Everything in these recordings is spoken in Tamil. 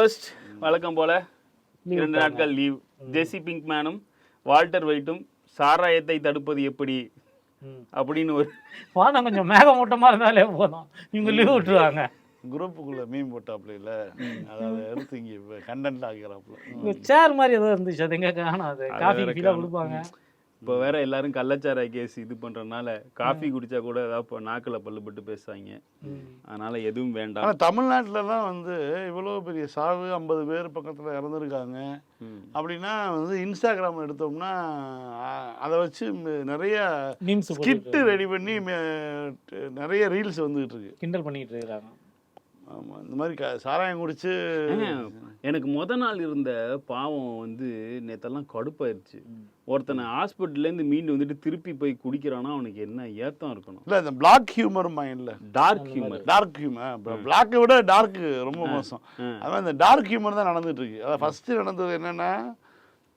ரோஸ்ட் வழக்கம் போல இரண்டு நாட்கள் லீவ் ஜெசி பிங்க்மேனும் வால்டர் வைட்டும் சாராயத்தை தடுப்பது எப்படி? ம். அப்படின்னு ஒரு வானம் கொஞ்சம் மேகமூட்டமா இருந்தாலே போதும். இவங்க லீவ் விட்டுருவாங்க. குரூப்புக்குள்ள மீன் போட்டாப்புல இல்ல? அதாவது எடுத்து இங்க கண்டென்ட் ஆகிறாப்புல இந்த சேர் மாதிரி ஏதோ இருந்துச்சு. அது எங்க காணாது அது காஃபி காணோம். கொடுப்பாங்க. இப்போ வேற எல்லாரும் கள்ளச்சாராய கேஸ் இது பண்றதுனால காஃபி குடிச்சா கூட ஏதாவது இப்போ நாக்குல பல்லு பட்டு பேசுவாங்க. அதனால எதுவும் வேண்டாம். ஆனா தமிழ்நாட்டுலலாம் வந்து இவ்வளவு பெரிய சாவு ஐம்பது பேர் பக்கத்துல இறந்துருக்காங்க. அப்படின்னா வந்து இன்ஸ்டாகிராம் எடுத்தோம்னா அதை வச்சு நிறைய மீம்ஸ் ஸ்கிட்டு ரெடி பண்ணி நிறைய ரீல்ஸ் வந்துகிட்டு இருக்கு. கிண்டல் பண்ணிட்டு இருக்காங்க ஆமா இந்த மாதிரி க சாராயம் குடிச்சு எனக்கு முத நாள் இருந்த பாவம் வந்து நேத்தெல்லாம் கடுப்பாயிருச்சு. ஒருத்தனை ஹாஸ்பிட்டல்ல இருந்து மீண்டு வந்துட்டு திருப்பி போய் குடிக்கிறானா அவனுக்கு என்ன ஏத்தம் இருக்கணும்? இல்ல இந்த பிளாக் ஹியூமர் மைண்ட்ல டார்க் ஹியூமர் டார்க் ஹியூமர் பிளாக்கை விட டார்க் ரொம்ப மோசம். அதான் இந்த டார்க் ஹியூமர் தான் நடந்துட்டு இருக்கு. அதான் ஃபர்ஸ்ட் நடந்தது என்னன்னா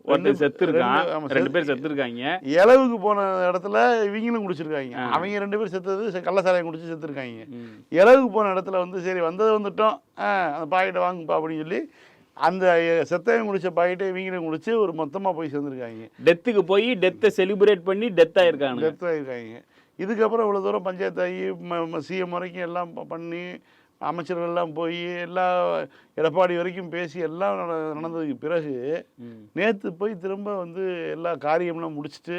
ஒருத்தன் செத்து இருக்கான் ரெண்டு- செத்து- பேர் செத்து இருக்காங்க இளவுக்கு போன இடத்துல இவங்களும் குடிச்சிருக்காங்க. அவங்க ரெண்டு பேர் செத்தது கள்ள சாராயம் குடிச்சு செத்துருக்காங்க. இளவுக்கு போன இடத்துல வந்து சரி வந்தது வந்துட்டோம். அந்த பாக்கெட்டை வாங்குப்பா அப்படின்னு சொல்லி அந்த செத்தவன் குடிச்ச பாக்கெட்டை இவங்களும் குடிச்சு ஒரு மொத்தமா போய் சேர்ந்துருக்காங்க. டெத்துக்கு போய் டெத்தை செலிப்ரேட் பண்ணி டெத் ஆயிருக்கானுங்க. டெத் ஆகிருக்காங்க இதுக்கப்புறம் இவ்வளோ தூரம் பஞ்சாயத்து ஆகி சிஎம் வரைக்கும் எல்லாம் பண்ணி அமைச்சர்கள் எல்லாம் போய் எல்லா எடப்பாடி வரைக்கும் பேசி எல்லாம் நட- நடந்ததுக்கு பிறகு. நேற்று போய் திரும்ப வந்து எல்லா காரியம்லாம் முடிச்சுட்டு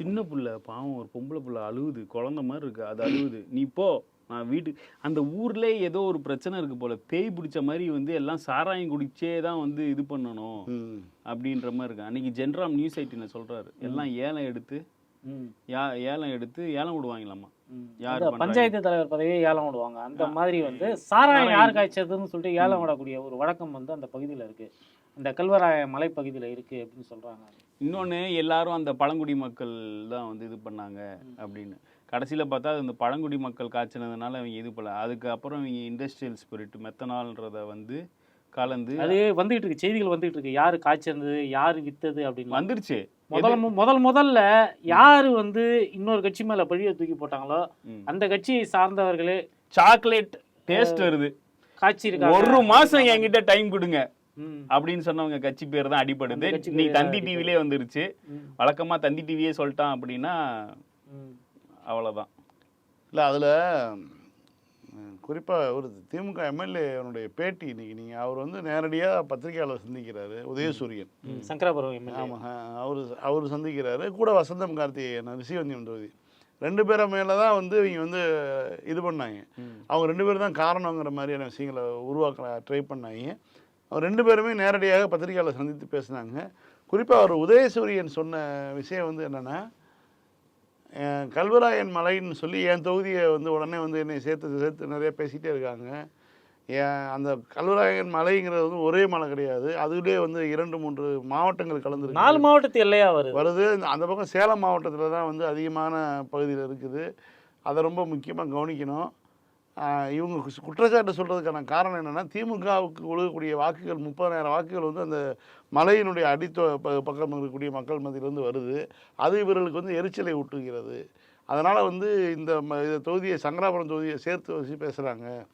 சின்ன புள்ள பாவம் ஒரு பொம்பளை புள்ள அழுகுது குழந்தை மாதிரி இருக்கு அது அழுகுது நீ போ நான் வீட்டுக்கு அந்த ஊர்ல ஏதோ ஒரு பிரச்சனை இருக்கு போல பேய் பிடிச்ச மாதிரி வந்து எல்லாம் சாராயம் குடிச்சே தான் வந்து இது பண்ணணும். அப்படின்ற மாதிரி இருக்கு அன்னைக்கு ஜென்ராம் நியூஸ் ஐட்டின சொல்றாரு எல்லாம் ஏலம் எடுத்து ஏலம் எடுத்து ஏலம் விடுவாங்களாமா. யார்? பஞ்சாயத்து தலைவர் பதவியை ஏலம் விடுவாங்க. அந்த மாதிரி வந்து சாராயம் யார் காய்ச்சதுன்னு சொல்லிட்டு ஏலம் விடக்கூடிய ஒரு வழக்கம் வந்து அந்த பகுதியில் இருக்கு. அந்த கல்வராய மலைப்பகுதியில் இருக்கு அப்படின்னு சொல்றாங்க. இன்னொன்று எல்லாரும் அந்த பழங்குடி மக்கள் தான் வந்து இது பண்ணாங்க அப்படின்னு. கடைசியில் பார்த்தா அது அந்த பழங்குடி மக்கள் காய்ச்சினதுனால அவங்க இது பண்ணல. அதுக்கப்புறம் இவங்க இண்டஸ்ட்ரியல் ஸ்பிரிட் மெத்தனால்ன்றத வந்து கலந்து அது வந்துகிட்டு இருக்கு. செய்திகள் வந்துகிட்டு இருக்கு. யாரு காய்ச்சது யாரு வித்தது அப்படின்னு. வந்துருச்சு. முதல் முதல் முதல்ல யாரு வந்து இன்னொரு கட்சி மேல பழிய தூக்கி போட்டாங்களோ. அந்த கட்சியை சார்ந்தவர்களே சாக்லேட் டேஸ்ட் வருது. காய்ச்சி இருக்காங்க ஒரு மாசம் என்கிட்ட டைம் கொடுங்க ம். அப்படின்னு சொன்னவங்க கட்சி பேர் தான் அடிபடுது. நீ தந்தி. டிவிலே வந்துருச்சு. வழக்கமா தந்தி டிவியே சொல்லிட்டான் அப்படின்னா. அவ்வளவுதான். இல்லை அதில் குறிப்பாக ஒரு திமுக எம்எல்ஏனுடைய பேட்டி இன்னைக்கு நீங்கள் அவர் வந்து நேரடியாக பத்திரிகையாளர் சந்திக்கிறாரு உதயசூரியன். சங்கராபுரம் எம்எல்ஏ. ஆமாம் அவர் அவர் சந்திக்கிறாரு. கூட வசந்தம் கார்த்திகேயன் ரிஷிவந்தியம் தொகுதி. ரெண்டு பேரை மேலே தான் வந்து இவங்க வந்து இது பண்ணாங்க. அவங்க ரெண்டு பேரும் தான் காரணங்கிற மாதிரியான விஷயங்களை உருவாக்க ட்ரை பண்ணாங்க. அவர் ரெண்டு பேருமே நேரடியாக பத்திரிகையாளர் சந்தித்து பேசினாங்க. குறிப்பாக அவர் உதயசூரியன் சொன்ன விஷயம் வந்து என்னென்னா கல்வராயன் மலைன்னு சொல்லி என் தொகுதியை வந்து உடனே வந்து என்னை சேர்த்து சேர்த்து நிறைய பேசிகிட்டே இருக்காங்க. ஏன் அந்த கல்வராயன் மலைங்கிறது வந்து ஒரே மலை கிடையாது. அதுலேயே வந்து இரண்டு மூன்று மாவட்டங்கள் கலந்துருக்கு. நாலு மாவட்டத்து எல்லையா வருது? வருது. அந்த பக்கம் சேலம் மாவட்டத்தில் தான் வந்து அதிகமான பகுதியில் இருக்குது. அதை ரொம்ப முக்கியமாக கவனிக்கணும். இவங்க கு- குற்றச்சாட்டு சொல்கிறதுக்கான காரணம் என்னென்னா திமுகவுக்கு ஒழுகக்கூடிய வாக்குகள் முப்பதாயிரம் வாக்குகள் வந்து அந்த மலையினுடைய அடித்த ப- பக்கம் இருக்கக்கூடிய மக்கள் மத்தியிலேருந்து வருது. அது இவர்களுக்கு வந்து எரிச்சலை ஊட்டுகிறது. அதனால் வந்து இந்த இந்த தொகுதியை சங்கராபுரம் தொகுதியை சேர்த்து வச்சு பேசுகிறாங்க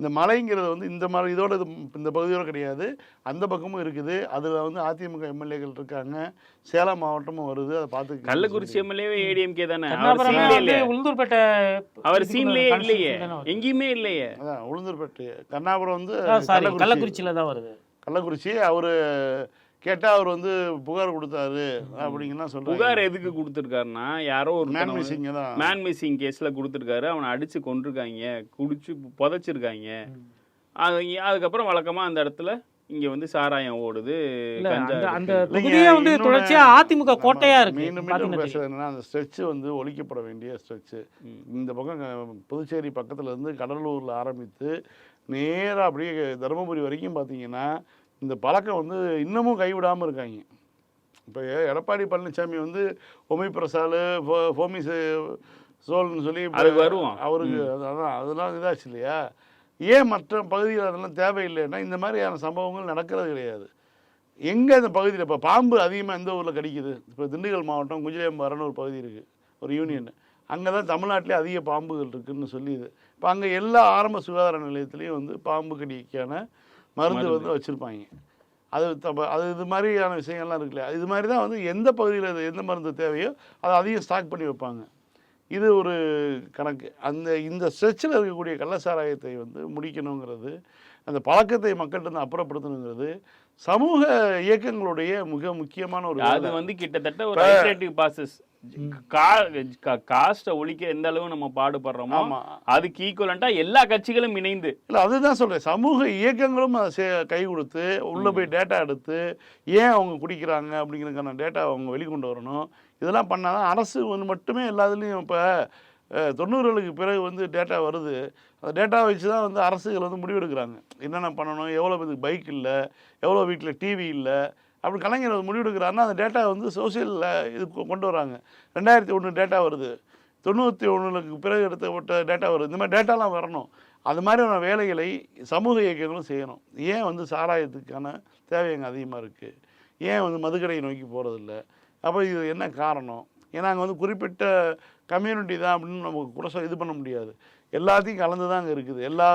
இந்த மலைங்கிறது வந்து இந்த மாதிரி இதோட இது இந்த பகுதியோட கிடையாது. அந்த பக்கமும் இருக்குது. அதில் வந்து அதிமுக எம்எல்ஏக்கள் இருக்காங்க. சேலம் மாவட்டமும் வருது. அதை பார்த்து கள்ளக்குறிச்சி எம்எல்ஏ ஏடிஎம்கே தானே? உளுந்தூர்பேட்டை அவர் சீன்லயே இல்லையே. எங்கேயுமே இல்லையே. அதான் உளுந்தூர்பேட்டு. கர்ணாபுரம் வந்து கள்ளக்குறிச்சியில தான் வருது. கள்ளக்குறிச்சி அவர் கேட்டால் அவர் வந்து புகார் கொடுத்தாரு அப்படிங்கலாம் சொல்கிறாங்க புகார் எதுக்கு கொடுத்துருக்காருன்னா யாரோ ஒரு மேன் மிஸ்ஸிங்க தான். மேன் மிஸ்ஸிங் கேஸ்ல கொடுத்துருக்காரு. அவனை அடிச்சு கொண்டிருக்காங்க குடிச்சு புதைச்சிருக்காங்க. அது அதுக்கப்புறம் வழக்கமா அந்த இடத்துல இங்க வந்து சாராயம் ஓடுது அந்த தொகுதியே வந்து தொடர்ச்சியா அதிமுக கோட்டையா இருக்கு. மீண்டும் மீண்டும் பாத்தீங்கன்னா பேசுறது என்னன்னா அந்த ஸ்ட்ரெச் வந்து ஒழிக்கப்பட வேண்டிய ஸ்ட்ரெச். இந்த பக்கம் புதுச்சேரி பக்கத்துல இருந்து கடலூர்ல ஆரம்பித்து நேரா அப்படியே தருமபுரி வரைக்கும் பார்த்தீங்கன்னா இந்த பழக்கம் வந்து இன்னமும் கைவிடாம இருக்காங்க. இப்போ எடப்பாடி பழனிசாமி வந்து ஒமி பிரசாலு சே- சோல்னு சொல்லி வருவோம். அவருக்கு அது- அதான் அதெல்லாம் இதாச்சு இல்லையா? ஏன் மற்ற பகுதியில் அதெல்லாம் தேவையில்லைன்னா இந்த மாதிரியான சம்பவங்கள் நடக்கிறது கிடையாது. எங்கே இந்த பகுதியில் இப்போ பாம்பு அதிகமாக எந்த ஊரில் கடிக்குது? இப்போ திண்டுக்கல் மாவட்டம் குஜிலியம்பாறைன்னு ஒரு பகுதி இருக்குது ஒரு யூனியன். அங்கே தான் தமிழ்நாட்டிலே அதிக பாம்புகள் இருக்குன்னு சொல்லி இது இப்போ அங்கே எல்லா ஆரம்ப சுகாதார நிலையத்துலேயும் வந்து பாம்பு கடிக்கான மருந்து வந்து வச்சுருப்பாங்க. அது தப்ப அது இது மாதிரியான விஷயங்கள்லாம் இருக்குல்ல. இது மாதிரி தான் வந்து எந்த பகுதியில் எந்த மருந்து தேவையோ அதை அதிகம் ஸ்டாக் பண்ணி வைப்பாங்க. இது ஒரு கணக்கு. அந்த இந்த ஸ்ட்ரெச்சில் இருக்கக்கூடிய கள்ளச்சாராயத்தை வந்து முடிக்கணுங்கிறது அந்த பழக்கத்தை மக்கள்கிட்ட இருந்து அப்புறப்படுத்தணுங்கிறது சமூக இயக்கங்களுடைய மிக முக்கியமான ஒரு அது. வந்து கிட்டத்தட்ட ஒரு ப்ராசஸ் காஸ்ட்டை ஒழிக்க எந்த அளவு நம்ம பாடுபடுறோமோ அதுக்கு ஈக்குவலண்டா எல்லா கட்சிகளும் இணைந்து. இல்லை அதுதான் சொல்கிறேன் சமூக இயக்கங்களும் அதை கை கொடுத்து உள்ளே போய் டேட்டா எடுத்து ஏன் அவங்க குடிக்கிறாங்க அப்படிங்கிறதுக்கான டேட்டா அவங்க வெளிக்கொண்டு வரணும். இதெல்லாம் பண்ணால் தான் அரசு வந்து மட்டுமே எல்லா இதுலேயும் இப்போ தொண்ணூறுகளுக்கு பிறகு வந்து டேட்டா வருது. அந்த டேட்டா வச்சு தான் வந்து அரசுகள் வந்து முடிவெடுக்கிறாங்க. என்னென்ன பண்ணணும்? எவ்வளோ பேருக்கு பைக் இல்லை? எவ்வளோ வீட்டில் டிவி இல்லை? அப்படி கலைஞர் வந்து முடிவெடுக்கிறாருன்னா அந்த டேட்டா வந்து சோசியலில் இது கொ- கொண்டு வராங்க. ரெண்டாயிரத்தி ஒன்று டேட்டா வருது. தொண்ணூற்றி ஒன்றுக்கு பிறகு எடுத்தப்பட்ட டேட்டா வருது. இந்த மாதிரி டேட்டாலாம் வரணும். அது மாதிரியான வேலைகளை சமூக இயக்கங்களும் செய்யணும். ஏன் வந்து சாராயத்துக்கான தேவை அங்கே அதிகமாக இருக்குது ஏன் வந்து மதுக்கடையை நோக்கி போகிறதில்ல அப்போ இது என்ன காரணம்? ஏன்னா அங்கே வந்து குறிப்பிட்ட கம்யூனிட்டி தான் அப்படின்னு நமக்கு கூட இது பண்ண முடியாது. எல்லாத்தையும் கலந்து தான் அங்கே இருக்குது எல்லா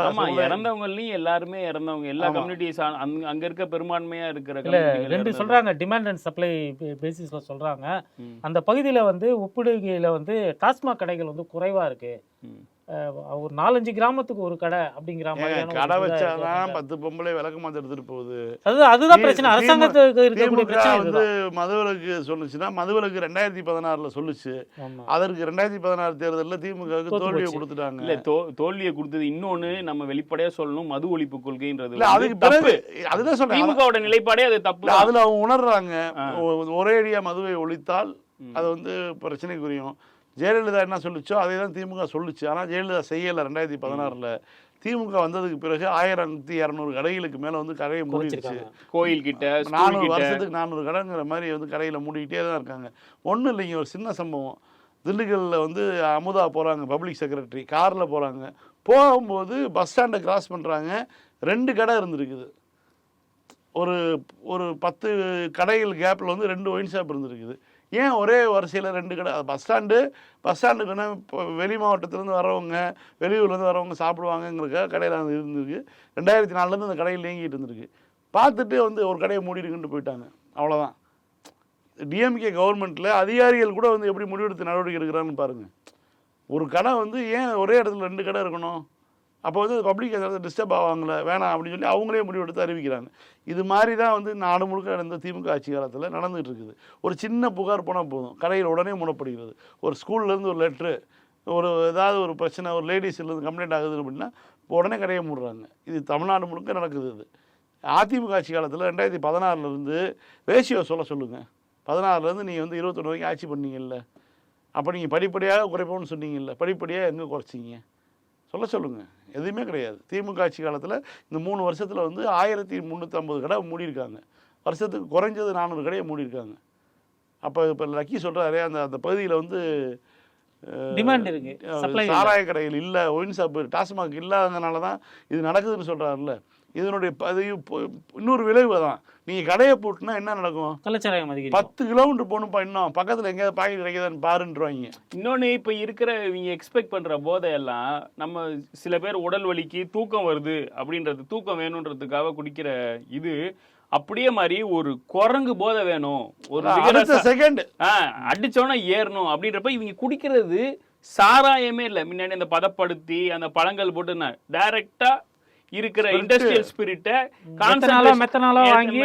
இறந்தவங்களையும் எல்லாருமே இறந்தவங்க எல்லா. கம்யூனிட்டிஸ் அங்க இருக்க பெரும்பான்மையா இருக்கிற இல்ல ரெண்டு. சொல்றாங்க டிமாண்ட் அண்ட் சப்ளை பேசிஸ்ல சொல்றாங்க. அந்த பகுதியில வந்து ஒப்பிடுகையில வந்து டாஸ்மாக் கடைகள் வந்து குறைவா இருக்கு ஒரு நாலஞ்சு கிராமத்துக்கு ஒரு கடை அப்படிங்கிற ஒரு கடை வச்சாதான். பத்து பொம்பளை விளக்கு மாத்த எடுத்துட்டு போகுது. அது அதுதான் பிரச்சனை. அரசாங்கத்துக்கு இருக்கக்கூடிய பிரச்சனை வந்து மதுவிலக்கு சொன்னுச்சுன்னா மதுவிலக்கு ரெண்டாயிரத்தி பதினாறுல சொல்லுச்சு. அதற்கு ரெண்டாயிரத்தி பதினாறு தேர்தலில் திமுகவுக்கு தோல்வியை. கொடுத்துட்டாங்க. இல்ல தோல்வியை கொடுத்தது இன்னொன்னு நம்ம வெளிப்படையா சொல்லணும் மது ஒழிப்பு கொள்கைன்றது இல்ல அதுக்கு தப்பு. அதுதான் சொல்றேன் திமுகவோட நிலைப்பாடே அது தப்பு அதுல அவங்க உணர்றாங்க. ஆ. ஒ- ஒரேடியா மதுவை ஒழித்தால். அது வந்து பிரச்சனைக்குரியும். ஜெயலலிதா என்ன சொல்லுச்சோ அதே தான் திமுக சொல்லுச்சு. ஆனால் ஜெயலலிதா செய்யலை ரெண்டாயிரத்தி பதினாறில். திமுக வந்ததுக்கு பிறகு ஆயிரத்தி இரநூறு கடைகளுக்கு மேலே வந்து கடையை மூடிடுச்சு குறைச்சிருக்காங்க கோயில் கிட்ட ஸ்கூல் நானூறு வருஷத்துக்கு நானூறு கடைங்கிற மாதிரி வந்து கடையில் மூடிக்கிட்டே தான் இருக்காங்க. ஒன்றும் இல்லைங்க ஒரு சின்ன சம்பவம். திண்டுக்கல்லில் வந்து அமுதா போகிறாங்க பப்ளிக் செக்ரட்டரி. காரில் போகிறாங்க போகும்போது பஸ் ஸ்டாண்டை கிராஸ் பண்ணுறாங்க ரெண்டு கடை இருந்திருக்குது. ஒரு ஒரு பத்து கடைகள் கேப்பில் வந்து ரெண்டு ஒயின் ஷாப் இருந்திருக்குது. ஏன் ஒரே வரிசையில் ரெண்டு கடை? பஸ் ஸ்டாண்டு பஸ் ஸ்டாண்டுக்குன்னா இப்போ வெளி மாவட்டத்துலேருந்து வரவங்க வெளியூர்லேருந்து வரவங்க சாப்பிடுவாங்கங்கிறக்க கடையில் அது இருந்திருக்கு. ரெண்டாயிரத்தி நாலுலேருந்து அந்த கடையில் இயங்கிட்டு இருந்திருக்கு. பார்த்துட்டு வந்து ஒரு கடையை மூடிடுங்கன்ட்டு போயிட்டாங்க. அவ்வளோதான் டிஎம்கே கவர்மெண்ட்டில் அதிகாரிகள் கூட வந்து எப்படி முடிவெடுத்து நடவடிக்கை எடுக்கிறான்னு பாருங்கள் ஒரு கடை வந்து ஏன் ஒரே இடத்துல ரெண்டு கடை இருக்கணும்? அப்போ வந்து பப்ளிக் அந்த டிஸ்டர்ப் ஆவாங்களே? வேணாம் அப்படின்னு சொல்லி அவங்களே முடிவெடுத்து அறிவிக்கிறாங்க. இது மாதிரி தான் வந்து நாடு முழுக்க நடந்த திமுக ஆட்சி காலத்தில் நடந்துகிட்டு இருக்குது. ஒரு சின்ன புகார் போனால் போதும். கடையில் உடனே மூடப்படுகிறது ஒரு ஸ்கூல்லேருந்து ஒரு லெட்ரு ஒரு ஏதாவது ஒரு பிரச்சனை ஒரு லேடிஸ்லேருந்து கம்ப்ளைண்ட் ஆகுது அப்படின்னா உடனே கடையை மூடுறாங்க. இது தமிழ்நாடு முழுக்க நடக்குது இது. அதிமுக ஆட்சி காலத்தில் ரெண்டாயிரத்தி பதினாறுலேருந்து ரேஷியோ சொல்ல சொல்லுங்கள் பதினாறுலேருந்து நீங்கள் வந்து இருபத்தொன்று வரைக்கும் ஆட்சி பண்ணீங்கல்ல. அப்போ நீங்கள் படிப்படியாக குறைப்போம்னு சொன்னீங்கல்ல. படிப்படியாக எங்கே குறைச்சிங்க? சொல்ல சொல்லுங்கள் எதுவுமே கிடையாது. திமுக ஆட்சி காலத்தில் இந்த மூணு வருஷத்தில் வந்து ஆயிரத்தி முந்நூற்றம்பது கடை மூடியிருக்காங்க. வருஷத்துக்கு குறைஞ்சது நானூறு கடையை மூடியிருக்காங்க. அப்போ இப்போ லக்கி சொல்கிறாரு அந்த அந்த பகுதியில் வந்து டிமாண்ட் இருக்கு. சாராய கடைகள் இல்லை ஒயின் ஷாப் டாஸ்மாக் இல்லாததுனால தான் இது நடக்குதுன்னு சொல்கிறாருல்ல இதனுடைய ப- இது இப்போ இன்னொரு விளைவு தான் நீங்கள் கடையை போட்டுனா என்ன நடக்கும்? அதிகரிக்கும். பத்து கிலோமீட்டர் போகணும்ப்பா இன்னும். பக்கத்தில் எங்கேயாவது பாக்கெட் கிடைக்குதான்னு பாருன்றவாங்க. இன்னொன்னு இப்ப இருக்கிற இவங்க எக்ஸ்பெக்ட் பண்ற போதையெல்லாம் நம்ம சில பேர் உடல் வலிக்கு தூக்கம் வருது அப்படின்றது தூக்கம் வேணுன்றதுக்காக குடிக்கிற இது அப்படியே மாதிரி ஒரு குரங்கு போதை வேணும். ஒரு செகண்ட் அடிச்சோன்னா ஏறணும் அப்படின்றப்ப இவங்க குடிக்கிறது சாராயமே இல்லை. முன்னாடி அந்த பதப்படுத்தி அந்த பழங்கள் போட்டு டைரக்டா இருக்கிற. இண்டஸ்ட்ரியல் ஸ்பிரிட்டை மெத்தனாலோ மெத்தனாலோ வாங்கி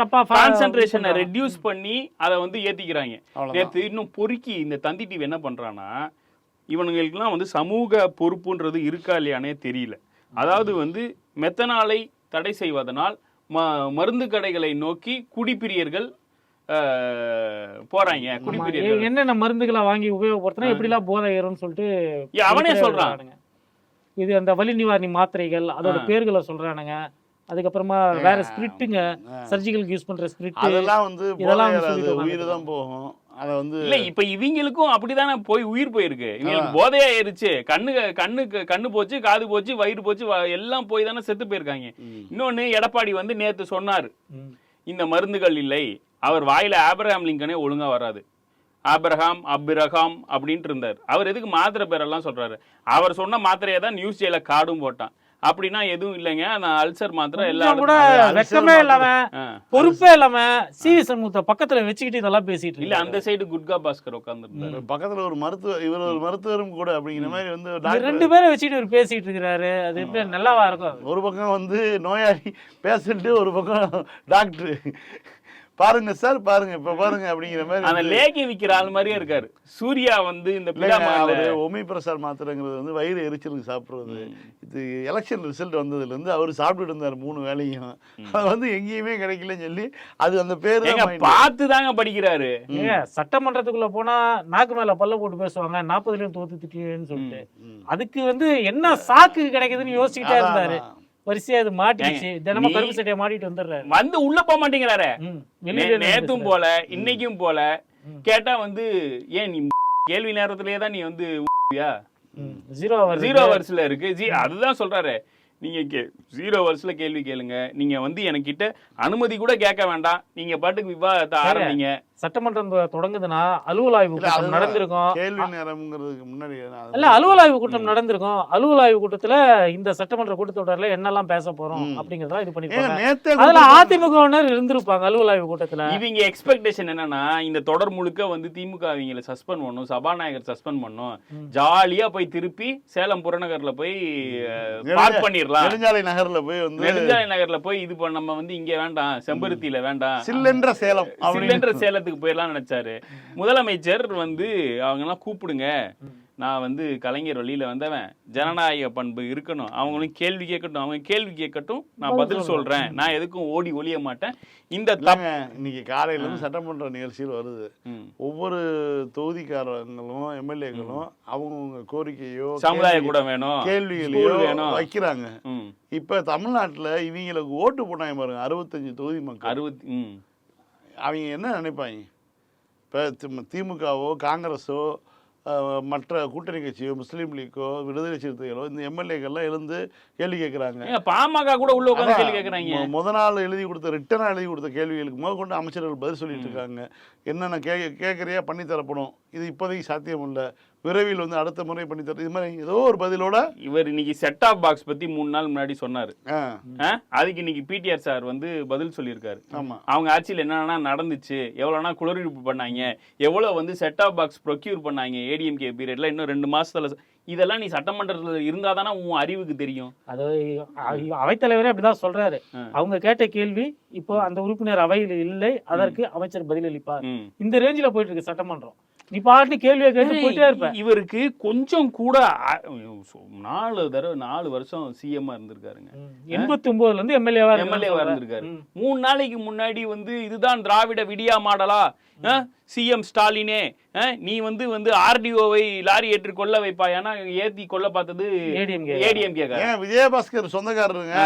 தப்பா கான்சென்ட்ரேஷனை ரெடியூஸ் பண்ணி அதை வந்து ஏத்திக்கிறாங்க. நேத்து இன்னும் பொறுக்கி இந்த தந்தி டிவி என்ன பண்றான்னா இவனுங்களுக்குலாம் வந்து சமூக பொறுப்புன்றது இருக்கா இல்லையானே தெரியல. அதாவது வந்து மெத்தனாலை தடை செய்வதனால் ம மருந்து கடைகளை நோக்கி குடிப்பிரியர்கள் போறாங்க. குடிப்பிரியர்கள் என்னென்ன மருந்துகளை வாங்கி உபயோகப்படுத்தினா எப்படிலாம் போதை ஏறும்னு சொல்லிட்டு அவனே சொல்றான். இது அந்த வலி நிவாரணி மாத்திரைகள் அதோட. பேர்களை சொல்றானுங்க. அதுக்கப்புறமா வேற ஸ்பிரிட்டுங்க சர்ஜிக்கலுக்கு யூஸ் பண்ற ஸ்பிரிட் அதெல்லாம் வந்து இதெல்லாம் உயிர் தான் போகும். அதை வந்து இல்ல இப்ப இவங்களுக்கும் அப்படிதானே போய் உயிர் போயிருக்கு. இவங்களுக்கு போதையா ஏறிச்சு கண்ணு கண்ணுக்கு கண்ணு போச்சு காது போச்சு வயிறு போச்சு எல்லாம் போய் தானே செத்து போயிருக்காங்க. இன்னொன்னு எடப்பாடி வந்து நேத்து சொன்னாரு. இந்த மருந்துகள் இல்லை. அவர் வாயில ஆப்ரஹாம் லிங்கனே ஒழுங்கா வராது. ஆபிரகாம் அபிரகாம் அப்படின்ட்டு இருந்தார் அவர் எதுக்கு மாத்திரை பேரெல்லாம் சொல்றாரு? அவர் சொன்ன மாத்திரையை தான் நியூஸ் ஜெயில கார்டும் போட்டான். அப்படின்னா எதுவும் இல்லைங்க. நான் அல்சர் மாத்திரை எல்லா கொஞ்சம் கூட வெக்கமே இல்லாம. பொறுப்பே இல்லாம சி வி சண்முகத்தை பக்கத்துல வச்சுக்கிட்டு இதெல்லாம் பேசிட்டு இல்ல. அந்த சைடு குட்கா பாஸ்கர் உட்காந்துருந்தாரு பக்கத்துல ஒரு மருத்துவர் இவர் ஒரு மருத்துவரும் கூட அப்படிங்கிற மாதிரி வந்து ரெண்டு பேரை வச்சுட்டு இவர் பேசிட்டு இருக்கிறாரு. அது எப்படி நல்லாவா இருக்கும்? ஒரு பக்கம் வந்து நோயாளி பேஷண்ட்டு ஒரு பக்கம் டாக்டர். பாருங்க சார் பாருங்க இப்ப பாருங்க அப்படிங்கிற மாதிரி அந்த லேக்கி விக்கிற ஆள் மாதிரியே இருக்காரு. சூர்யா வந்து இந்த ஒமி பிரசாத் மாத்திரைங்கிறது வந்து வயிறு எரிச்சலுக்கு சாப்பிடுறது. இது எலெக்ஷன் ரிசல்ட் வந்ததுல இருந்து அவர் சாப்பிட்டுட்டு இருந்தார் மூணு வேலையும். அது வந்து எங்கேயுமே கிடைக்கலன்னு சொல்லி அது அந்த பேர் பார்த்து தாங்க படிக்கிறாரு. சட்டமன்றத்துக்குள்ள போனா நாக்கு மேல பல்ல போட்டு பேசுவாங்க நாற்பதுலயும் தோத்து திட்டேன்னு சொல்லிட்டு அதுக்கு வந்து என்ன சாக்கு கிடைக்குதுன்னு யோசிச்சுக்கிட்டே இருந்தாரு. வரிசையா அது மாட்டிடுச்சு தினமும் கருப்பு சட்டையை மாட்டிட்டு வந்துடுறாரு. வந்து உள்ள போக மாட்டேங்கிறாரு. நேத்தும். போல இன்னைக்கும் போல கேட்டா வந்து ஏன் நீ கேள்வி நேரத்திலேயே தான் நீ வந்து ஜீரோ ஜீரோ வர்ஸ்ல இருக்கு. ஜி அதுதான் சொல்றாரு. நீங்க கே ஜீரோ வர்ஸ்ல கேள்வி கேளுங்க. நீங்க வந்து என்கிட்ட அனுமதி கூட கேட்க வேண்டாம். நீங்க பாட்டுக்கு விவாதத்தை ஆரம்பிங்க. சட்டமன்றம் தொடங்குதுன்னா அலுவல் ஆய்வு கூட்டம் நடந்திருக்கும். கேள்வி நேரம்ங்கிறதுக்கு முன்னாடி இல்ல அலுவல் ஆய்வு கூட்டம் நடந்திருக்கும். அலுவல் ஆய்வு கூட்டத்துல இந்த சட்டமன்ற கூட்டத்தொடர்ல என்னெல்லாம் பேச போறோம். அப்படிங்கறதெல்லாம் இது பண்ணிருப்பாங்க. அதுல அதிமுகவினர் இருந்திருப்பாங்க அலுவல் ஆய்வு கூட்டத்துல. இவங்க எக்ஸ்பெக்டேஷன் என்னன்னா இந்த தொடர் முழுக்க வந்து திமுக அவங்கள சஸ்பெண்ட் பண்ணும் சபாநாயகர் சஸ்பெண்ட் பண்ணும் ஜாலியா போய் திருப்பி சேலம் புறநகர்ல போய் பார்க் பண்ணிடலாம். நெடுஞ்சாலை நகர்ல போய் வந்து நெடுஞ்சாலை நகர்ல போய் இது பண்ண- நம்ம வந்து இங்க வேண்டாம் செம்பருத்தியில வேண்டாம். சில்லென்ற சேலம் அப்படின்னு. சிலிண்டர் சேலத்துக்கு போயிடலாம் நினைச்சாரு. முதலமைச்சர் வந்து அவங்க எல்லாம் கூப்பிடுங்க. நான் வந்து கலைஞர் வழியில வந்தவன். ஜனநாயக பண்பு இருக்கணும். அவங்களும் கேள்வி கேட்கட்டும். அவங்க கேள்வி கேட்கட்டும். நான் பதில் சொல்றேன். நான் எதுக்கும் ஓடி ஒளிய மாட்டேன். இந்த இல்லைங்க, இன்னைக்கு காலையில இருந்து சட்டமன்ற நிகழ்ச்சியில் வருது. ஒவ்வொரு தொகுதிக்காரங்களும் எம்எல்ஏக்களும் அவங்கவுங்க கோரிக்கையோ சமுதாய கூட வேணும். கேள்விகளையோ வேணும். வைக்கிறாங்க. இப்ப தமிழ்நாட்டுல இவங்களுக்கு ஓட்டு போட்டாங்க பாருங்க அறுபத்தஞ்சு தொகுதி மக்கள். அறுபத்தி. அவங்க என்ன நினைப்பாங்க? இப்போ திமுகவோ காங்கிரஸோ மற்ற கூட்டணி கட்சியோ முஸ்லீம் லீக்கோ விடுதலை சிறுத்தைகளோ இந்த எம்எல்ஏக்கள்லாம் எழுந்து கேள்வி கேட்குறாங்க. பாமக கூட உள்ள உட்கார்ந்து கேள்வி கேக்குறாங்க முத நாள் எழுதி கொடுத்த ரிட்டனாக எழுதி கொடுத்த கேள்விகளுக்கு முதற்கொண்டு அமைச்சர்கள் பதில் சொல்லிட்டு இருக்காங்க. என்னென்ன கே கேட்குறியா? பண்ணி தரப்படும் இது இப்போதைக்கு சாத்தியம் இல்லை விரைவில் வந்து அடுத்த முறை பண்ணி தர இது மாதிரி ஏதோ ஒரு பதிலோட இவர் இன்னைக்கு செட் ஆஃப் பாக்ஸ் பத்தி மூணு நாள் முன்னாடி சொன்னாரு? அதுக்கு இன்னைக்கு பிடிஆர் சார் வந்து பதில் சொல்லியிருக்காரு. ஆமா. அவங்க ஆட்சியில் என்னென்ன நடந்துச்சு எவ்வளோனா குளறுபடி பண்ணாங்க எவ்வளோ வந்து செட் ஆஃப் பாக்ஸ் ப்ரொக்யூர் பண்ணாங்க ஏடிஎம்கே பீரியட்ல இன்னும் ரெண்டு மாசத்துல இதெல்லாம் நீ சட்டமன்றத்தில் இருந்தால் தானே உன் அறிவுக்கு தெரியும். அது அவைத்தலைவரே அப்படிதான் சொல்றாரு. அவங்க கேட்ட கேள்வி இப்போ அந்த உறுப்பினர் அவையில் இல்லை அதற்கு அமைச்சர் பதிலளிப்பார். இந்த ரேஞ்சில போயிட்டு இருக்கு சட்டமன்றம். நீ பாட்டு கேள்வியை கேட்டு போயிட்டே இருப்ப. இவருக்கு கொஞ்சம் கூட நாலு தடவை நாலு வருஷம் சிஎம்மா இருந்திருக்காருங்க. எண்பத்தி ஒன்பதுல இருந்து எம்எல்ஏவா எம்எல்ஏவா இருந்திருக்காரு. மூணு நாளைக்கு முன்னாடி வந்து இதுதான் திராவிட விடியா மாடலா? சிஎம் ஸ்டாலினே. நீ வந்து வந்து ஆர்டிஓவை லாரி ஏற்றி கொல்ல வைப்பா. ஏன்னா ஏத்தி கொல்ல பார்த்தது ஏடிஎம்கே ஏன் விஜயபாஸ்கர் சொந்தக்காரருங்க.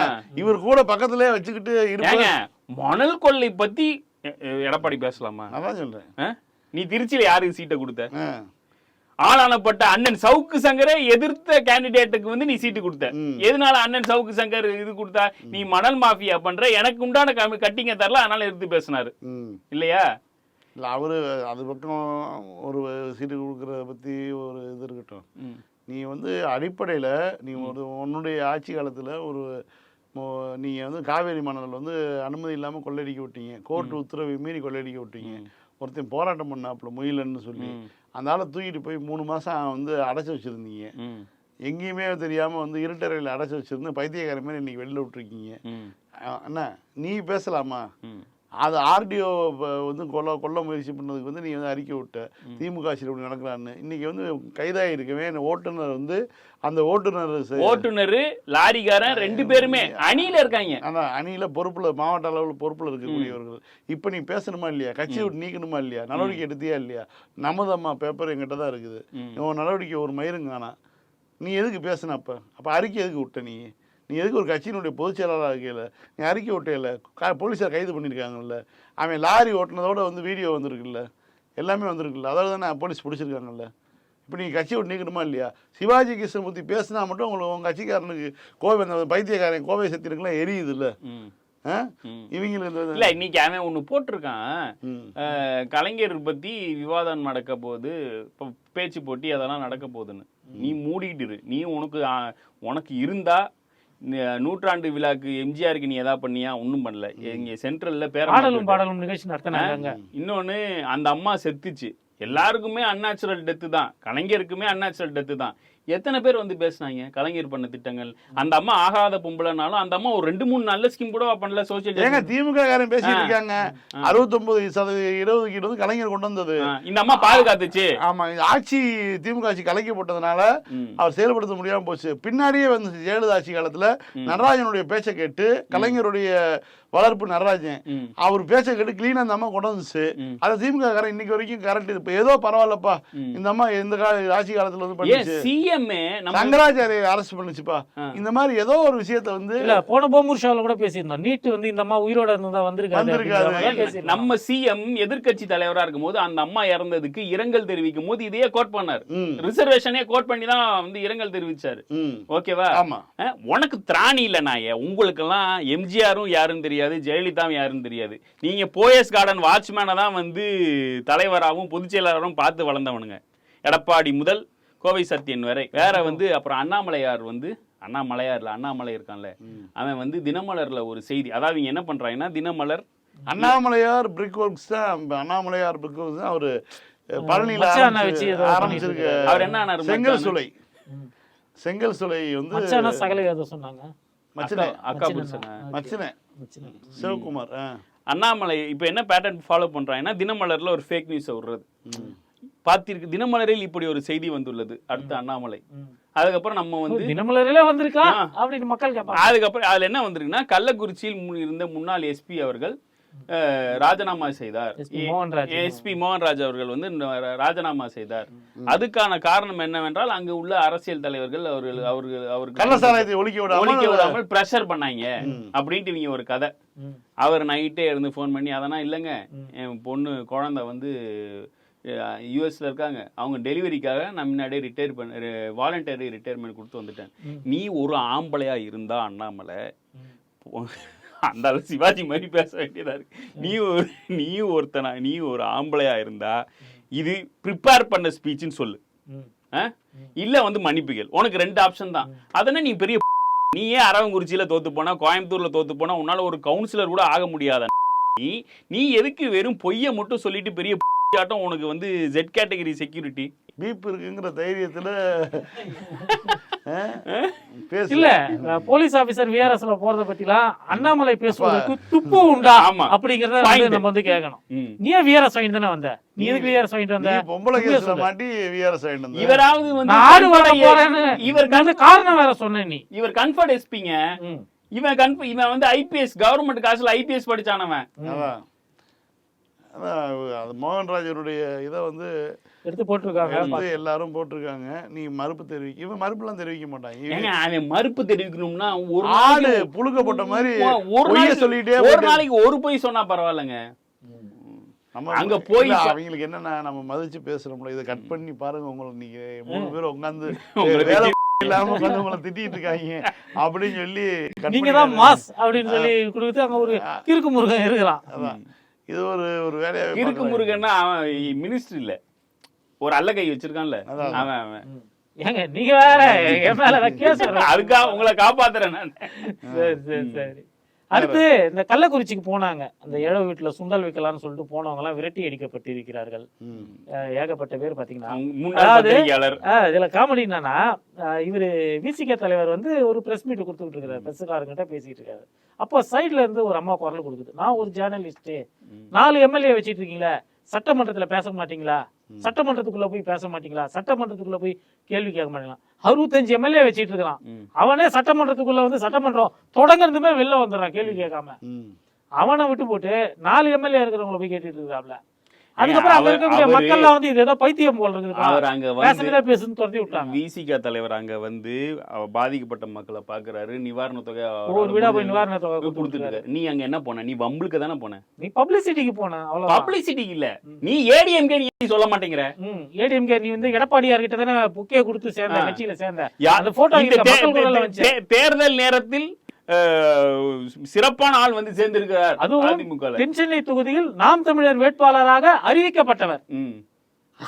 இவர் கூட பக்கத்திலே வச்சுக்கிட்டு இருப்பாங்க மணல் கொள்ளை பத்தி எடப்பாடி பேசலாமா? அதான் சொல்றேன்? நீ திருச்சியில யாருக்கு சீட்டை கொடுத்த. ஆளானப்பட்ட அண்ணன் சவுக்கு சங்கரை எதிர்த்த கேண்டிடேட்டுக்கு வந்து நீ சீட்டு கொடுத்த. எதனால அண்ணன் சவுக்கு சங்கர் இது கொடுத்தா? நீ மணல் மாஃபியா பண்ற? எனக்கு உண்டான கம்மி கட்டிங்க தரல அதனால எடுத்து பேசினாரு. இல்லையா? இல்லை அவரு அது பக்கம் ஒரு சீட்டு கொடுக்குறத பற்றி ஒரு இது இருக்கட்டும். நீ வந்து அடிப்படையில் நீ ஒரு உன்னுடைய ஆட்சி காலத்தில் ஒரு நீங்கள் வந்து காவேரி மணல் வந்து அனுமதி இல்லாமல் கொள்ளையடிக்க விட்டீங்க. கோர்ட் உத்தரவை மீறி கொள்ளையடிக்க விட்டீங்க. ஒருத்தன் போராட்டம் பண்ணாப்புல முயலன்னு சொல்லி. அந்த ஆளை தூக்கிட்டு போய் மூணு மாதம் வந்து அடைச்சி வச்சுருந்தீங்க. எங்கேயுமே தெரியாமல் வந்து இருட்டறையில் அடைச்சி வச்சிருந்து பைத்தியக்கார மாதிரி இன்னைக்கு வெளில விட்டுருக்கீங்க அண்ணா நீ பேசலாமா. அது ஆர்டிஓ வந்து கொல்ல கொல்ல முயற்சி பண்ணதுக்கு வந்து நீ வந்து அறிக்கை விட்ட. திமுக ஆட்சியில் இப்படி நடக்கிறான்னு இன்னைக்கு வந்து கைதாகி இருக்கவே ஓட்டுநர் வந்து அந்த ஓட்டுநர் ஓட்டுநரு லாரிக்காரன் ரெண்டு பேருமே. அணியில இருக்காங்க. அதான் அணியில பொறுப்புல மாவட்ட அளவில் பொறுப்புல இருக்கக்கூடியவர்கள் இப்போ நீ பேசணுமா இல்லையா? கட்சி விட்டு நீக்கணுமா இல்லையா? நடவடிக்கை எடுத்தியா இல்லையா? நமதம்மா பேப்பர் எங்கிட்ட தான் இருக்குது. உன் நடவடிக்கை ஒரு மயிரும் காணா நீ எதுக்கு பேசுன அப்போ? அப்போ அறிக்கை எதுக்கு விட்ட நீ? நீ எதுக்கு ஒரு கட்சியினுடைய பொதுச் செயலாளராக இருக்கையில? நீ அறிக்கை விட்டையில போலீஸார் கைது பண்ணியிருக்காங்கல்ல. அவன் லாரி ஓட்டுனதோட வந்து வீடியோ வந்திருக்குல்ல. எல்லாமே வந்திருக்குல்ல. அதாவது தானே போலீஸ் பிடிச்சிருக்காங்கல்ல. இப்போ நீங்கள் கட்சி விட்டு நீக்கணுமா இல்லையா? சிவாஜி கிருஷ்ணமூர்த்தி பேசினா மட்டும் உங்களுக்கு உங்கள் கட்சிக்காரனுக்கு கோவை அந்த பைத்தியக்காரன் கோவை சத்திரங்களாம் எரியுதுல்ல. ம். ஆ? ம். இவங்களுக்கு இல்ல இன்னைக்கு அவன் ஒண்ணு போட்டிருக்கான். கலைஞர் பத்தி விவாதம் நடக்க இப்போ பேச்சு போட்டி அதெல்லாம் நடக்க போகுதுன்னு. நீ மூடிக்கிட்டு இரு. நீ உனக்கு உனக்கு இருந்தா நூற்றாண்டு விழாக்கு எம்ஜிஆருக்கு நீ எதா பண்ணியா? ஒன்றும் பண்ணல. இங்க சென்ட்ரல்ல பேர பாடலும் பாடலும் நிகழ்ச்சி நடத்தினாங்க இன்னொன்னு அந்த அம்மா செத்துச்சு. எல்லாருக்குமே அன்நேச்சுரல் டெத்து தான். கலைஞருக்குமே அன்நேச்சுரல் டெத்து தான். எத்தனை பேர் வந்து பேசுனாங்க? கலைஞர் பண்ண திட்டங்கள். அந்த அம்மா ஆகாத பொம்பளைனாலும் அந்த அம்மா ஒரு ரெண்டு மூணு நல்ல ஸ்கீம் கூட பண்ணல சோசியல் ஏங்க திமுக காரன் பேசிட்டு இருக்காங்க. அறுபத்தொன்பது சதவீதம் இருபது வந்து கலைஞர் கொண்டு வந்தது. இந்த அம்மா பாதுகாத்துச்சு. ஆமா இந்த ஆட்சி திமுக ஆட்சி கலைக்கப்பட்டதுனால. அவர் செயல்படுத்த முடியாம போச்சு. பின்னாடியே வந்து ஜெயலலிதா ஆட்சி காலத்துல நடராஜனுடைய பேச்சை கேட்டு கலைஞருடைய வளர்ப்பு நடராஜன். அவர் பேச்சை கேட்டு கிளீனா அந்த அம்மா கொண்டு வந்துச்சு. அதை திமுக காரன் இன்னைக்கு வரைக்கும் கரெக்ட் இப்ப ஏதோ பரவாயில்லப்பா. இந்த அம்மா எந்த கால ஆட்சி காலத்துல வந்து பண்ணுச்சு. சிஎம்ஏ சங்கராச்சாரிய அரசு பண்ணுச்சுப்பா. இந்த மாதிரி ஏதோ ஒரு விஷயத்த வந்து இல்ல போன ஷோல கூட பேசியிருந்தோம். நீட் வந்து இந்த அம்மா உயிரோட இருந்தா பேசியிருந்தோம். நம்ம சிஎம் எதிர்க்கட்சி தலைவரா இருக்கும்போது அந்த அம்மா இறந்ததுக்கு இரங்கல் தெரிவிக்கும் போது இதையே கோட் பண்ணார். ரிசர்வேஷனே கோட் பண்ணி தான் வந்து இரங்கல் தெரிவிச்சாரு. ஓகேவா? ஆமா. உனக்கு திராணி இல்ல நாய. உங்களுக்கெல்லாம் எம்ஜிஆரும் யாருன்னு தெரியாது ஜெயலலிதாவும் யாருன்னு தெரியாது. நீங்க போயஸ் கார்டன் வாட்ச்மேனை தான் வந்து தலைவராகவும் பொதுச் செயலாளரும் பார்த்து வளர்ந்தவனுங்க. எடப்பாடி முதல் கோவை சத்யன் வரை. வேற வந்து அப்புறம் அண்ணாமலையார் வந்து அண்ணாமலையார்ல அண்ணாமலை இருக்கான்ல. அவன் வந்து தினமலர்ல ஒரு செய்தி. அதாவது இவங்க என்ன பண்றாங்கன்னா தினமலர் அண்ணாமலையார் பிரிக் ஒர்க்ஸ் தான் அண்ணாமலையார் பிரிக் ஒர்க்ஸ் தான் அவரு பழனியில ஆரம்பிச்சிருக்க அவர் என்ன ஆனாரு செங்கல்? சுலை. செங்கல் சுலை வந்து மச்சானா சகல ஏதோ சொன்னாங்க. மச்சினை. அக்கா. மச்சினை. சிவகுமார். அண்ணாமலை இப்போ என்ன பேட்டர்ன் ஃபாலோ பண்றாங்கன்னா தினமலர்ல ஒரு ஃபேக் நியூஸ் விடுறது. பார்த்திருக்கு தினமலரில் இப்படி ஒரு செய்தி வந்துள்ளது அடுத்து அண்ணாமலை. அதுக்கப்புறம் நம்ம வந்து தினமலரிலே வந்திருக்கா. அப்படின்னு மக்கள் கேட்பாங்க. அதுக்கப்புறம் அதுல என்ன வந்திருக்குன்னா கள்ளக்குறிச்சியில் இருந்த முன்னாள் எஸ்பி அவர்கள் ராஜினாமா செய்தார். எஸ்பி மோகன்ராஜ். அவர்கள் வந்து ராஜினாமா செய்தார். அதுக்கான காரணம் என்னவென்றால் அங்கு உள்ள அரசியல் தலைவர்கள் அவர்கள் அவர்கள் அவர்கள் ஒழிக்க ஒழிக்க விடாம விடாமல் பிரஷர் பண்ணாங்க அப்படின்ட்டு இவங்க ஒரு கதை. அவர் நைட்டே இருந்து ஃபோன் பண்ணி அதெல்லாம் இல்லைங்க. என் பொண்ணு குழந்தை வந்து யூஎஸ்ல இருக்காங்க. அவங்க டெலிவரிக்காக நான் முன்னாடியே ரிட்டையர் பண்ண வாலண்டரி ரிட்டையர்மெண்ட் கொடுத்து வந்துட்டேன். நீ ஒரு ஆம்பளையா இருந்தா அண்ணாமலை அந்த அளவு சிவாஜி மாதிரி பேச வேண்டியதா இருக்கு. நீ ஒரு நீ ஒருத்தனா நீ ஒரு ஆம்பளையா இருந்தா இது ப்ரிப்பேர் பண்ண ஸ்பீச்னு சொல்லு? இல்ல வந்து மன்னிப்புகள். உனக்கு ரெண்டு ஆப்ஷன் தான். அதனா நீ பெரிய நீ ஏன் அரவங்குறிச்சியில தோத்து போனா கோயம்புத்தூர்ல தோத்து போனா உன்னால ஒரு கவுன்சிலர் கூட ஆக முடியாத நீ நீ எதுக்கு வெறும் பொய்யை மட்டும் சொல்லிட்டு பெரிய ஆட்டம் உனக்கு வந்து ஜெட் கேட்டகரி செக்யூரிட்டி பீப் இருக்குங்கிற தைரியத்துல இல்ல போலீஸ் ஆபீசர் விஆர்எஸ்ல போறத பத்திலாம் அண்ணாமலை பேசுவதற்கு துப்பு உண்டா ஆமா. அப்படிங்கறத. நம்ம வந்து கேட்கணும் நீ ஏன் விஆர்எஸ் வாங்கிட்டு தானே வந்த? நீ எதுக்கு விஆர்எஸ் வாங்கிட்டு வந்த? நீ பொம்பளை கேஸ்ல சொல்லு. மாட்டி விஆர்எஸ் ஆயிட்டு வந்த. இவராவது வந்து ஆடு கன்ஃபர்ட் போறேன்னு இவர் வந்து காரணம் வேற சொன்னேன் நீ. இவர் கன்ஃபர்ட் எஸ்பிங்க. இவன் கன்ஃப இவன் வந்து ஐபிஎஸ் கவர்மெண்ட் காசுல ஐபிஎஸ் படிச்சானவன். அது மோகன்ராஜருடைய இதை வந்து எடுத்து போட்டிருக்காங்க எடுத்து எல்லாரும் போட்டிருக்காங்க. நீ மறுப்பு தெரிவிக்க இவன் மறுப்புலாம் தெரிவிக்க ஏங்க அவன் மறுப்பு தெரிவிக்கணும்னா ஒரு ஆடு நாளைக்கு புழுக்கப்பட்ட மாதிரி ஒரு சொல்லிட்டே ஒரு நாளைக்கு ஒரு பொய் சொன்னா பரவாயில்லைங்க. நம்ம அங்க போய் அவங்களுக்கு என்னன்னா நம்ம மதிச்சு பேசுறோம்ல இதை கட் பண்ணி பாருங்க உங்களுக்கு நீங்க மூணு பேரும் உட்காந்து உங்களை வேலை இல்லாம உட்காந்து உங்களை திட்டிட்டு இருக்காங்க. அப்படின்னு சொல்லி நீங்க தான் மாஸ் அப்படின்னு சொல்லி கொடுத்து அங்க ஒரு கிறுக்கு முருகன் இருக்கிறான் அதான். இது ஒரு ஒரு வேலையா இருக்கு முருகன்னா அவன் மினிஸ்டர் இல்ல. ஒரு அல்ல கை வச்சிருக்கான்ல. அவன் அவன். ஏங்க நீங்க வேற என் மேல கேஸ் அதுக்காக உங்களை காப்பாத்துறேன் நான். சரி சரி சரி. அடுத்து இந்த கள்ளக்குறிச்சிக்கு போனாங்க. அந்த இழவு வீட்டுல சுண்டல் வைக்கலாம்னு சொல்லிட்டு போனவங்க எல்லாம் விரட்டி அடிக்கப்பட்டிருக்கிறார்கள். ம். அஹ் ஏகப்பட்ட பேர் பாத்தீங்கன்னா. இதுல காமெடி என்னன்னா இவரு விசிக தலைவர் வந்து ஒரு பிரஸ் மீட் கொடுத்துட்டு இருக்காரு. பிரஸ்காரங்கிட்ட பேசிட்டு இருக்காரு. அப்போ சைடுல இருந்து ஒரு அம்மா குரல் கொடுக்குது. நான் ஒரு ஜேர்னலிஸ்ட் நாலு எம்எல்ஏ வச்சிட்டு இருக்கீங்களா சட்டமன்றத்துல பேச மாட்டீங்களா? சட்டமன்றத்துக்குள்ள போய் பேச மாட்டீங்களா? சட்டமன்றத்துக்குள்ள போய் கேள்வி கேட்க மாட்டீங்களா? அறுபத்தஞ்சு எம்எல்ஏ வச்சிட்டு இருக்கிறான் ம். அவனே சட்டமன்றத்துக்குள்ள வந்து சட்டமன்றம் தொடங்குறதுமே வெளில வந்துடுறான் கேள்வி கேட்காம. அவனை விட்டு போட்டு நாலு எம்எல்ஏ இருக்கிறவங்கள போய் கேட்டுட்டு இருக்காப்ல. அதுக்கப்புறம் அங்க இருக்கக்கூடிய மக்கள்லாம் வந்து இது ஏதோ பைத்தியம் போல் இருக்குதுப்பா அவர் அங்க வந்து பேசுறதே பேசுன்னு துரத்தி விட்டாங்க. விசிக தலைவர் அங்க வந்து பாதிக்கப்பட்ட மக்களை பாக்குறாரு. நிவாரண தொகை ஒவ்வொரு வீடா போய் நிவாரண தொகை கொடுத்துருக்காரு நீ அங்க என்ன போன? நீ வம்புக்கு தானே போன? நீ பப்ளிசிட்டிக்கு போன அவ்வளவு பப்ளிசிட்டி இல்ல. நீ ஏடிஎம்கே நீ சொல்ல மாட்டேங்கிற? ஏடிஎம்கே நீ வந்து எடப்பாடியார் கிட்ட தானே புக்கே கொடுத்து சேர்ந்த. கட்சியில சேர்ந்த. அந்த போட்டோ தேர்தல் நேரத்தில் சிறப்பான ஆள் வந்து சேர்ந்திருக்கிறார் அதுவும் தென்சென்னை தொகுதியில் நாம் தமிழர் வேட்பாளராக அறிவிக்கப்பட்டவர்.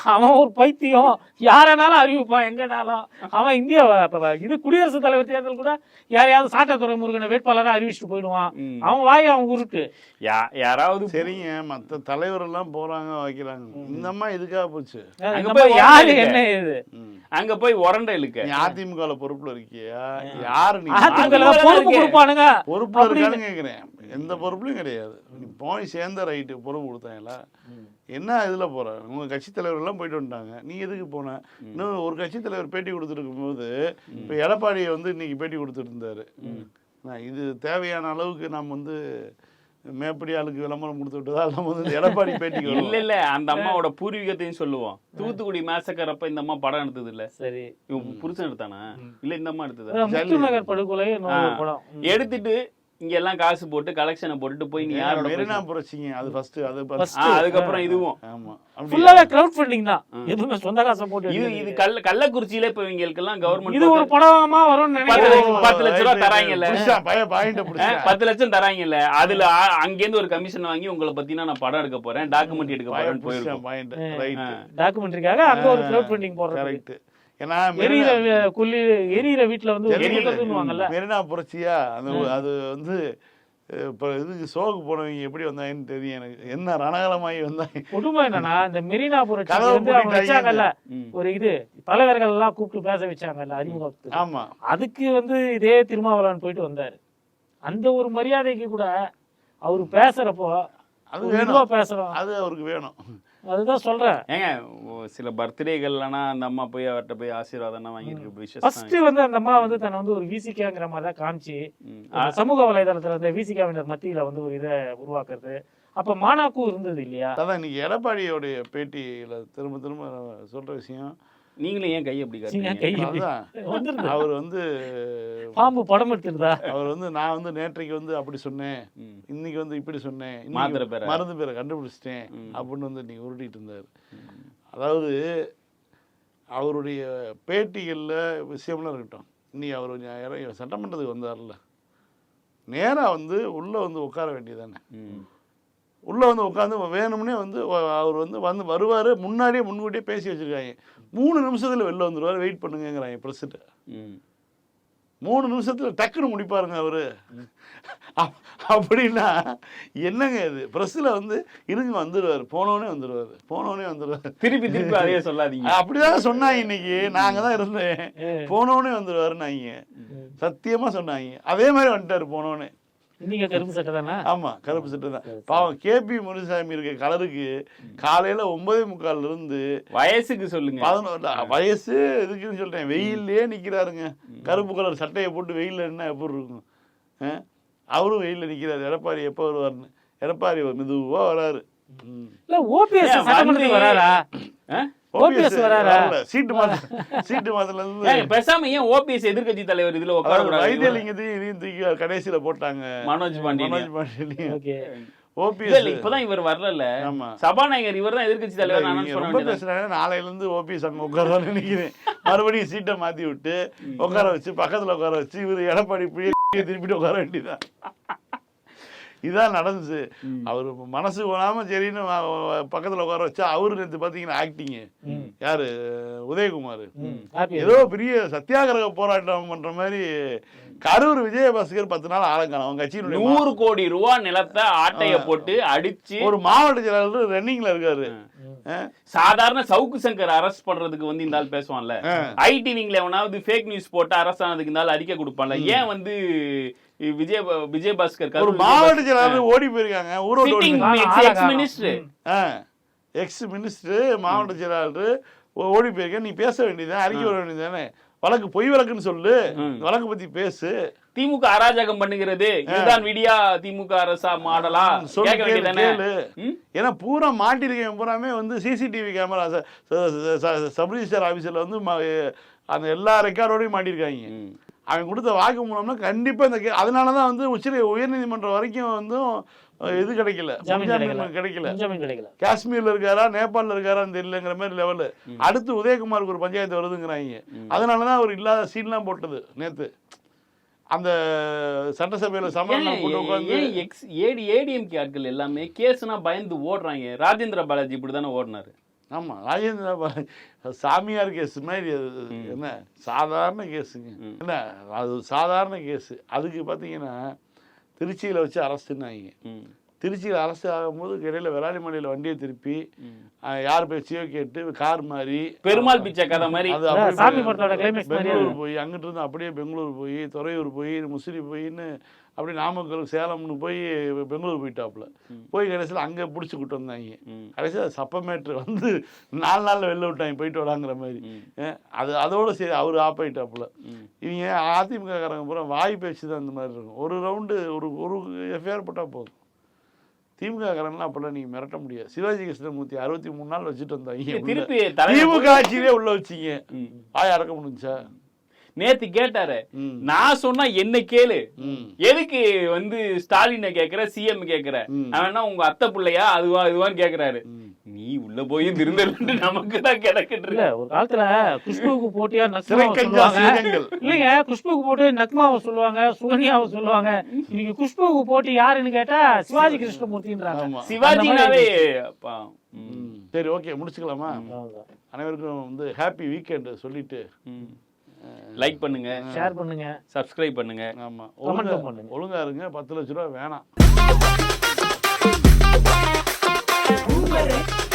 அவன் ஒரு பைத்தியம். யாரனாலும் அறிவிப்பான் எங்கனாலும். அவன் இந்திய இது குடியரசுத் தலைவர் தேர்தல் கூட யாரையாவது சாட்டத்துறை முருகனை வேட்பாளரா அறிவிச்சுட்டு போயிடுவான். அவன் வாய் அவன் உருட்டு. யா- யாராவது சரிங்க மற்ற தலைவர் எல்லாம் போறாங்க வைக்கிறாங்க. இந்த அம்மா இதுக்காக போச்சு. அங்க போய் யாரு. என்ன இது. அங்க போய் உரண்ட இழுக்க? அதிமுக பொறுப்புல இருக்கியா? யாரு நீ? அதிமுக பொறுப்பு. கொடுப்பானுங்க. பொறுப்புல இருக்கான்னு கேக்குறேன். எந்த பொறுப்புலையும் கிடையாது. நீ போய் சேர்ந்த ரைட்டு பொறுப்பு கொடுத்தாங்களா என்ன இதுல போற? உங்க கட்சி தலைவர் எல்லாம் போயிட்டு வந்துட்டாங்க. நீ எதுக்கு போன? இன்னும் ஒரு கட்சி தலைவர் பேட்டி கொடுத்துருக்கும் போது இப்ப எடப்பாடியை வந்து இன்னைக்கு பேட்டி கொடுத்துட்டு இருந்தாரு. நான் இது தேவையான அளவுக்கு நாம் வந்து மேப்படி ஆளுக்கு விளம்பரம் கொடுத்து விட்டதால் நம்ம வந்து எடப்பாடி பேட்டிக்கு இல்ல இல்ல அந்த அம்மாவோட பூர்வீகத்தையும் சொல்லுவோம். தூத்துக்குடி மேசக்கர் அப்ப இந்த அம்மா படம் எடுத்தது இல்ல? சரி. இவன் புருஷன் எடுத்தானா? இல்ல இந்த அம்மா எடுத்ததா? படுகொலை. எடுத்துட்டு இங்க எல்லாம் காசு போட்டு கலெக்ஷனை போட்டுட்டு போய் நீ யாரோட மெரினா புரட்சிங்க அது ஃபர்ஸ்ட் அது அதுக்கப்புறம் இதுவும் ஆமா? ஃபுல்லாவே கிரவுட் ஃபண்டிங் தான் எதுவுமே சொந்த காசை போட்டு இது இது. கள்ள கள்ளக்குறிச்சியில இப்ப இவங்களுக்கு எல்லாம் கவர்மெண்ட் இது ஒரு படமா வரும்னு பத்து நினைக்கிறேன் லட்சம் பத்து லட்ச ரூபா தராங்கல்ல. பத்து லட்சம் தராங்கல்ல அதுல ஆ- அங்கேருந்து ஒரு கமிஷன் வாங்கி உங்களை பத்தினா நான் படம் எடுக்க போறேன் டாக்குமெண்ட் எடுக்க point. Right. டாக்குமெண்ட்ரிக்காக அங்க ஒரு கிரவுட் ஃபண்டிங் போடுறது Correct. ஏன்னா எரியிற குள்ளி எரியிற வீட்டுல வந்து மெரினா புரட்சியா? அந்த அது வந்து இப்ப இதுக்கு ஷோக்கு போனவங்க எப்படி வந்தாங்கன்னு தெரியும் எனக்கு. என்ன ரணகலமாகி வந்தாங்க? கொடுமை என்னன்னா இந்த மெரினா புரட்சி வந்து அவங்க. வச்சாங்கல்ல. ஒரு இது. தலைவர்கள் எல்லாம் கூப்பிட்டு பேச வச்சாங்கல்ல அறிமுகத்துக்கு ஆமா. அதுக்கு வந்து இதே திருமாவளவன் போயிட்டு வந்தாரு. அந்த ஒரு மரியாதைக்கு கூட அவரு பேசுறப்போ அது வேணும். பேசுறோம். அது அவருக்கு வேணும். அதுதான் சொல்றேன். ஏங்க சில பர்த்டேகள்லனா அந்த அம்மா போய் அவர்கிட்ட போய் ஆசீர்வாதம் வாங்கிட்டு விஷஸ் ஃபர்ஸ்ட் வந்து அந்த அம்மா வந்து தன்னை வந்து ஒரு விசிகாங்கிற மாதிரி தான் காமிச்சு சமூக வலைதளத்துல இந்த விசிகாவினர் மத்தியில வந்து ஒரு இதை உருவாக்குறது. அப்ப மானாக்கும் இருந்தது இல்லையா? அதான் இன்னைக்கு எடப்பாடியோடைய பேட்டியில திரும்ப திரும்ப சொல்ற விஷயம் நீங்களும் ஏன் கை அப்படி காட்டுறீங்க? அவர் வந்து பாம்பு படம் எடுத்துருதா அவர் வந்து நான் வந்து நேற்றைக்கு வந்து அப்படி சொன்னேன். இன்னைக்கு வந்து இப்படி சொன்னேன். மாத்திரை பேரை. மருந்து பேரை கண்டுபிடிச்சிட்டேன் அப்படின்னு வந்து இன்னைக்கு உருட்டிட்டு இருந்தார். அதாவது அவருடைய பேட்டிகளில் விஷயம்லாம் இருக்கட்டும். இன்னைக்கு அவர் சட்டமன்றத்துக்கு வந்தார்ல நேராக வந்து உள்ளே வந்து உட்கார வேண்டியதானே. உள்ளே வந்து உட்காந்து வேணும்னே வந்து அவர் வந்து வந்து வருவார் முன்னாடியே முன்கூட்டியே பேசி வச்சுருக்காங்க. மூணு நிமிஷத்தில் வெளில வந்துடுவார் வெயிட் பண்ணுங்கங்கிறாங்க ப்ரெஸ்ஸிட்ட ம். மூணு நிமிஷத்துல டக்குன்னு முடிப்பாருங்க அவரு. அப்- அப்படின்னா என்னங்க இது? பிரஸ்ல வந்து இருங்க வந்துடுவார் போனோடனே வந்துடுவார் போனோடனே வந்துடுவார் திருப்பி திருப்பி அதையே சொல்லாதீங்க. அப்படிதான் சொன்னாங்க இன்னைக்கு. நாங்க தான் இருந்தேன். போனோடனே வந்துடுவாருன்னாங்க சத்தியமா சொன்னாங்க. அதே மாதிரி வந்துட்டாரு போனோடனே நீங்க கருப்பு சட்டை தானே? ஆமா கருப்பு சட்டை தான். பாவம் கேபி முனுசாமி இருக்க கலருக்கு காலையில ஒன்பதே முக்கால்ல இருந்து வயசுக்கு சொல்லுங்க. பதினோரு வயசு எதுக்குன்னு சொல்றேன். வெயில்லயே நிக்கிறாருங்க. கருப்பு கலர் சட்டையை போட்டு வெயில்ல என்ன எப்படி இருக்கும்? அவரும் வெயில்ல நிக்கிறாரு. எடப்பாடி எப்போ வருவாருன்னு? எடப்பாடி மெதுவா வராரு. இல்ல ஓபிஎஸ் வராரா? OPS வராரா? சீட்டு மாத்த சீட்டு மாத்தல இருந்து பேசாம ஏன் ஓபிஎஸ் எதிர்க்கட்சி தலைவர் இதுல உட்கார வைத்தியலிங்கத்தையும் தூக்கி கடைசியில போட்டாங்க. மனோஜ் பாண்டியன். மனோஜ் பாண்டியன். ஓகே. ஓபிஎஸ் இப்பதான் இவர் வரல சபாநாயகர் இவர் தான் எதிர்க்கட்சி தலைவர் ரொம்ப பேசுறாங்க. நாளையில இருந்து ஓபிஎஸ் அங்க உட்காரலாம்னு நினைக்கிறேன். மறுபடியும் சீட்டை மாத்தி விட்டு உட்கார வச்சு பக்கத்துல உட்கார வச்சு இவர் எடப்பாடி இப்படியே திருப்பிட்டு உட்கார வேண்டியதான் இதான் நடந்துச்சு. அவர் மனசு போனாம சரின்னு பக்கத்துல உட்கார வச்சா அவரு நேத்து பாத்தீங்கன்னா ஆக்டிங் யாரு? உதயகுமார். ஏதோ பெரிய சத்தியாகிரக போராட்டம் பண்ற மாதிரி கரூர் விஜயபாஸ்கர் பத்து நாள் ஆளங்கான அவங்க கட்சியினுடைய நூறு கோடி ரூபா நிலத்தை ஆட்டைய போட்டு அடிச்சு ஒரு மாவட்ட செயலாளர் ரன்னிங்ல இருக்காரு? சாதாரண சவுக்கு சங்கர் அரெஸ்ட் பண்றதுக்கு வந்து இந்த ஆள் பேசுவான்ல. ஐடி விங்ல எவனாவது ஃபேக் நியூஸ் போட்டு அரெஸ்ட் ஆனதுக்கு இந்த ஆள் அறிக்கை கொடுப்பான்ல. ஏன் வந்து விஜய் விஜயபாஸ்கர் ஒரு மாவட்ட செயலாளர் ஓடி போயிருக்காங்க. ஊரோட. மினிஸ்டர் எக்ஸ் மினிஸ்டர் மாவட்ட செயலாளர் ஓ- ஓடி போயிருக்க நீ பேச வேண்டியதுதான் அறிக்கை வர வேண்டியதானே வழக்கு பொய் வழக்குன்னு சொல்லு. வழக்கு பத்தி பேசு. திமுக அராஜகம் பண்ணுகிறது. இதுதான் விடியா திமுக அரசா மாடலா. ஏன்னா பூரா மாட்டிருக்கவன் பூராமே வந்து சிசிடிவி கேமரா. சப் ரிஜிஸ்டர் ஆஃபீஸில் வந்து அந்த எல்லா ரெக்கார்டோடையும் மாட்டியிருக்காங்க அவன் கொடுத்த வாக்கு மூலம்னா கண்டிப்பா இந்த கே- அதனால தான் வந்து உச்ச உயர்நீதிமன்றம் வரைக்கும் வந்து இது கிடைக்கல? கிடைக்கல. கிடைக்கல? காஷ்மீர்ல இருக்காரா நேபாளில் இருக்காரான்னு தெரியலங்கிற மாதிரி லெவலு அடுத்து உதயகுமாருக்கு ஒரு பஞ்சாயத்து வருதுங்கிறாங்க. அதனால தான் அவர் இல்லாத சீன்லாம் போட்டது நேத்து. அந்த சட்டசபையில சமரசம் போட்டு உட்காந்து எக்ஸ் ஏடி ஏடிஎம்கே ஆட்கள் எல்லாமே கேஸ்னா பயந்து ஓடுறாங்க. ராஜேந்திர பாலாஜி இப்படி தானே ஓடினாரு. ஆமா ராஜேந்திர பாலாஜி. சாமியார் கேஸ் மாதிரி அது என்ன? சாதாரண கேஸுங்க என்ன? அது சாதாரண கேஸ் அதுக்கு பார்த்தீங்கன்னா திருச்சியில் வச்சு அரசுன்னாங்க ம். திருச்சியில் அரசு ஆகும்போது இடையில விராலிமலையில் வண்டியை திருப்பி யார் பேச்சையோ கேட்டு கார் மாதிரி பெருமாள் பிச்சை கதை மாதிரி. பெங்களூர் போய் அங்கிட்டு இருந்து அப்படியே பெங்களூர் போய் துறையூர் போய் முசிறி போயின்னு அப்படியே நாமக்கல் சேலம்னு போய் பெங்களூர் போயிட்டாப்புல. போய் கடைசியில் அங்கே பிடிச்சி கூட்டு வந்தாங்க. கடைசியில் சப்பமேட்ரு வந்து நாலு நாளில் வெளில விட்டாங்க போயிட்டு வராங்கிற மாதிரி. அது அதோட சரி அவர் ஆப் ஆயிட்டாப்புல. இவங்க அதிமுக காரங்க பூரா வாய் பேச்சு தான் இந்த மாதிரி இருக்கும். ஒரு ரவுண்டு ஒரு ஒரு எஃப்ஐஆர் போட்டால் போதும். திமுக காரங்களாம் அப்பெல்லாம் நீங்க மிரட்ட முடியாது சிவாஜி கிருஷ்ணமூர்த்தி அறுபத்தி மூணு நாள் வச்சுட்டு வந்தாங்க. திருப்பி திமுக ஆட்சியிலே உள்ள வச்சீங்க. வாய் அடக்க முடிஞ்சா நேத்து கேட்டாரு. நான் சொன்னா என்ன கேளு. எதுக்கு வந்து ஸ்டாலினை கேக்குற சிஎம் கேக்குற. அவனா உங்க அத்தை பிள்ளையா அதுவா இதுவான்னு கேக்குறாரு. நீ உள்ள போய் திருந்தல் நமக்கு தான் கிடக்குட்டு இல்ல ஒரு காலத்துல குஷ்புக்கு போட்டியா இல்லைங்க குஷ்புக்கு போட்டு நக்மாவை சொல்லுவாங்க சுகன்யாவை சொல்லுவாங்க. இன்னைக்கு குஷ்புக்கு போட்டி யாருன்னு கேட்டா சிவாஜி கிருஷ்ணமூர்த்தின்றாங்க. சிவாஜினாவே. சரி ஓகே முடிச்சுக்கலாமா. அனைவருக்கும் வந்து ஹாப்பி வீக்கெண்ட் சொல்லிட்டு. லைக் பண்ணுங்க. ஷேர் பண்ணுங்க. சப்ஸ்கிரைப் பண்ணுங்க. ஆமா. ஒழுங்கா பண்ணுங்க. ஒழுங்கா இருங்க. பத்து லட்ச ரூபா வேணாம். Boomerang.